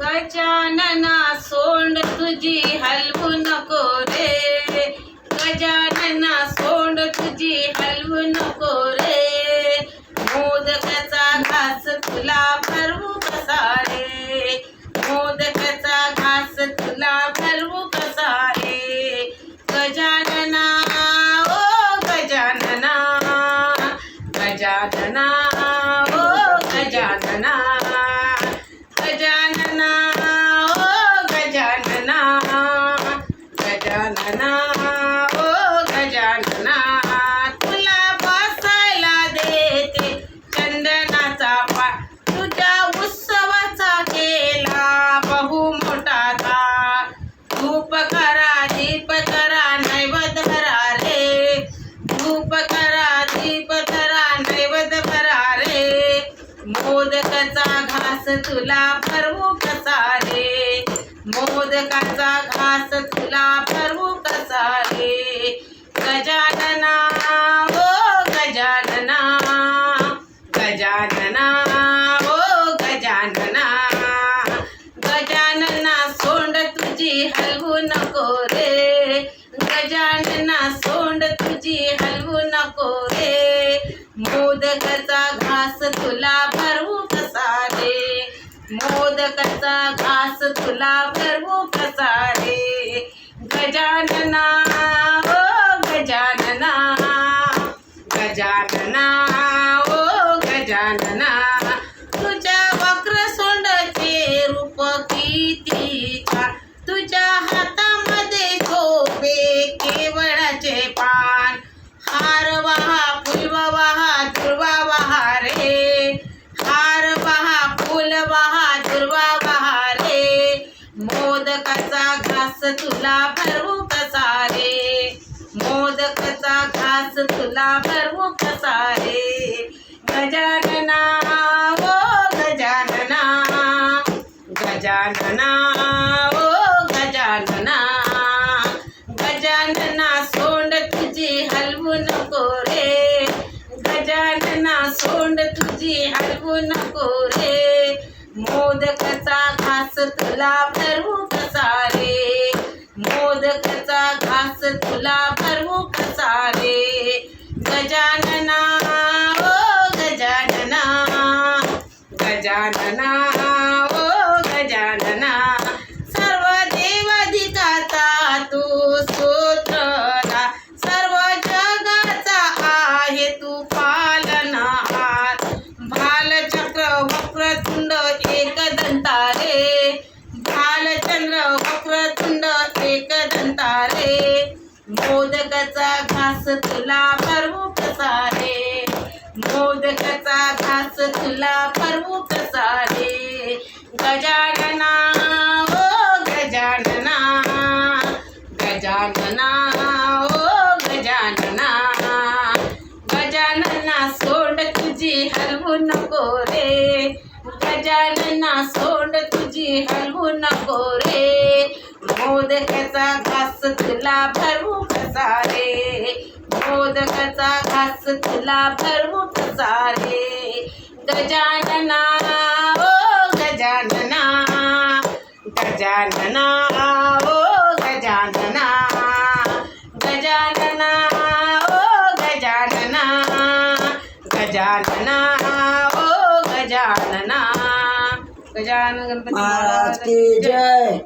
गजानना सोंड तुझी हलवू नको रे. गजानना सोंड तुझी हलवू नको रे. मोदकाचा घास तुला भरवू कसा रे? मोदकाचा घास तुला भरवू कसा रे? गजानना ओ गजानना. गजानना धूप करा दीप करा नैवद भरा रे मोदकाचा घास तुला भरवू कसा रे मोदकाचा घास तुला भरवू कसा रे गजानना ओ गजानना. गजानना ओ गजानना. गजानना सोंड तुझी हलवू नको रे. गजानना सोंड तुझी हलवू नको रे मोदकचा घास तुला भरवू कसा रे मोदकचा घास तुला भरवू कसा रे गजानना ओ गजानना गजानना ओ गजानना तुझ्या वक्र सोंडाचे रूप किती तुला भरवू कसा रे मोदकचा घास तुला भरवू कसा रे गजानना ओ गजानना गजानना ओ गजानना गजानना सोंड तुझी हलवू नको रे. गजानना सोंड तुझी हलवू नको रे. मोदकचा घास तुला भरवू तुला प्रमुख कसा गजानना ओ गजानना गजानना। घास तुला सारे रे गजानना ओ गजानना गजानना ओ गजानना गजानना सोंड तुझी हलवू नको रे. गजानना सोंड तुझी हलवू नको रे. मोदकाचा घास तुला भरवू कसा रे? मोदकाचा घास तुला भरवू कसा रे गजानना ओ गजानना गजानना ओ गजानना गजानना ओ गजानना गजानना ओ गजानना। गजानन गणपती महाराज की जय।